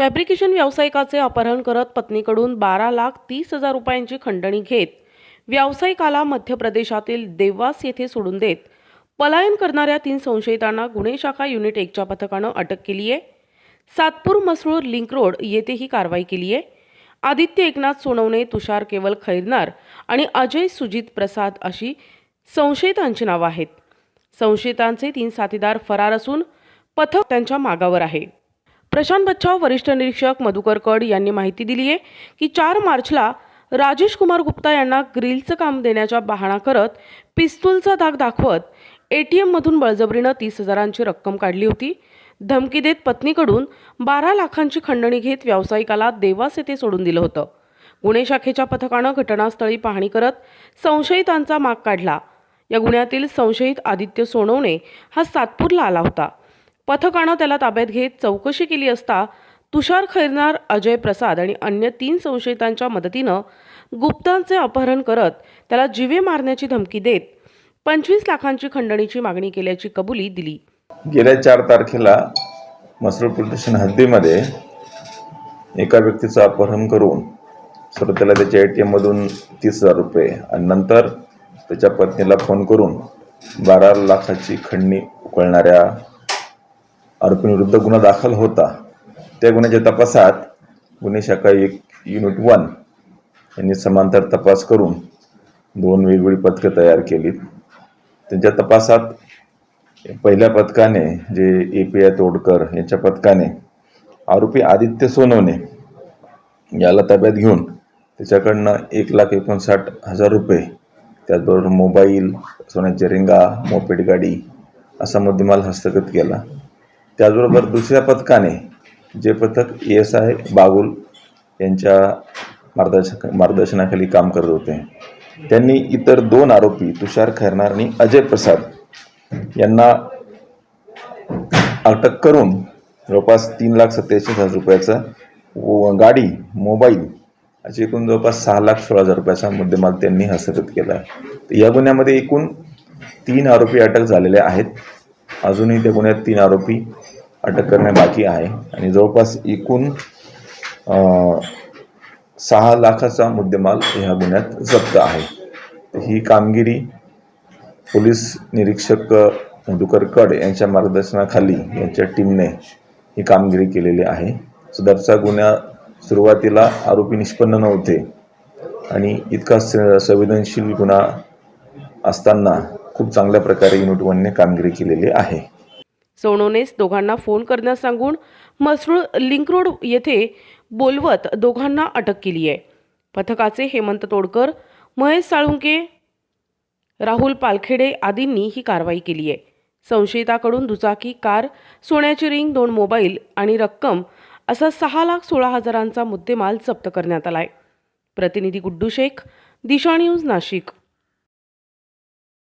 Fabrication व्यावसायिकाचे अपहरण करत पत्नीकडून बारा लाख तीस हजार रुपयांची खंडणी घेत. व्यावसायिकाला मध्य प्रदेशातील देवास येथे सोडून देत. पलायन करणाऱ्या तीन संशयितांना गुन्हे शाखा युनिट एकच्या पथकानं अटक केली आहे. सातपूर मसरूळ लिंक रोड येथे ही कारवाई केली आहे. आदित्य एकनाथ सोनवणे तुषार केवल खैरनार आणि अजय सुजित प्रसाद अशी संशयितांची नावं आहेत. संशयितांचे तीन साथीदार फरार असून पथक त्यांच्या मागावर आहे. प्रशांत बच्छाव वरिष्ठ निरीक्षक मधुकर कड यांनी माहिती दिली आहे की चार मार्चला राजेश कुमार गुप्ता यांना ग्रिलचं काम देण्याचा बहाणा करत पिस्तूलचा दाग दाखवत ए टी एममधून बळजबरीनं तीस हजारांची रक्कम काढली होती. धमकी देत पत्नीकडून बारा लाखांची खंडणी घेत व्यावसायिकाला देवास येथे सोडून दिलं होतं. गुन्हे शाखेच्या पथकानं घटनास्थळी पाहणी करत संशयितांचा माग काढला. या गुन्ह्यातील संशयित आदित्य सोनवणे हा सातपूरला आला होता. पथकानं त्याला ताब्यात घेत चौकशी केली असता तुषार खैरनार अजय प्रसाद आणि अन्य तीन संशयितांच्या मदतीनं गुप्तांचे अपहरण करत त्याला जीवे मारण्याची धमकी देत पंचवीस लाखांची खंडणीची मागणी केल्याची कबुली दिली. गेल्या चार तारखेला मसरूळ पोलीस स्टेशन हद्दीमध्ये एका व्यक्तीचं अपहरण करून सुरुवातीला त्याच्या ए टी एममधून तीस हजार रुपये आणि नंतर त्याच्या पत्नीला फोन करून बारा लाखाची खंडणी उकळणाऱ्या आरोपींविरुद्ध गुन्हा दाखल होता त्या गुन्ह्याच्या तपासात गुन्हे शाखा एक युनिट वन यांनी समांतर तपास करून दोन वेगवेगळी पथकं तयार केलीत. त्यांच्या तपासात पहिल्या पथकाने जे ए पी आय तोडकर यांच्या पथकाने आरोपी आदित्य सोनवणे याला ताब्यात घेऊन त्याच्याकडनं एक लाख एकोणसाठ हजार रुपये त्याचबरोबर मोबाईल सोन्याची रिंगा मोपेड गाडी असा मुद्देमाल हस्तगत केला. त्याचबरोबर दुसऱ्या पथकाने जे पथक एस आय बागुल यांच्या मार्गदर्शक मार्गदर्शनाखाली काम करत होते त्यांनी इतर दोन आरोपी तुषार खैरनार आणि अजय प्रसाद यांना अटक करून जवळपास तीन लाख सत्याऐंशी हजार रुपयाचा व गाडी मोबाईल असे एकूण जवळपास सहा लाख सोळा हजार रुपयाचा मुद्देमाल त्यांनी हस्तगत केला. तर या गुन्ह्यामध्ये एकूण तीन आरोपी अटक झालेले आहेत. अजूनही त्या गुन्ह्यात तीन आरोपी अटक करणे बाकी आहे. आणि जवळपास एकूण सहा लाखाचा मुद्देमाल ह्या गुन्ह्यात जप्त आहे. ही कामगिरी पोलीस निरीक्षक मधुकर कड यांच्या मार्गदर्शनाखाली यांच्या टीमने ही कामगिरी केलेली आहे. सदरचा गुन्हा सुरुवातीला आरोपी निष्पन्न नव्हते आणि इतका स- संवेदनशील गुन्हा असताना खूप चांगल्या प्रकारे युनिट वनने कामगिरी केलेली आहे. सोनोनेस दोघांना फोन करण्यास सांगून मसरूळ लिंक रोड येथे बोलवत दोघांना अटक केली आहे. पथकाचे हेमंत तोडकर महेश साळुंके राहुल पालखेडे आदींनी ही कारवाई केली आहे. संशयिताकडून दुचाकी कार सोन्याची रिंग दोन मोबाईल आणि रक्कम असा सहा लाख सोळा हजारांचा मुद्देमाल जप्त करण्यात आलाय. प्रतिनिधी गुड्डू शेख दिशा न्यूज नाशिक.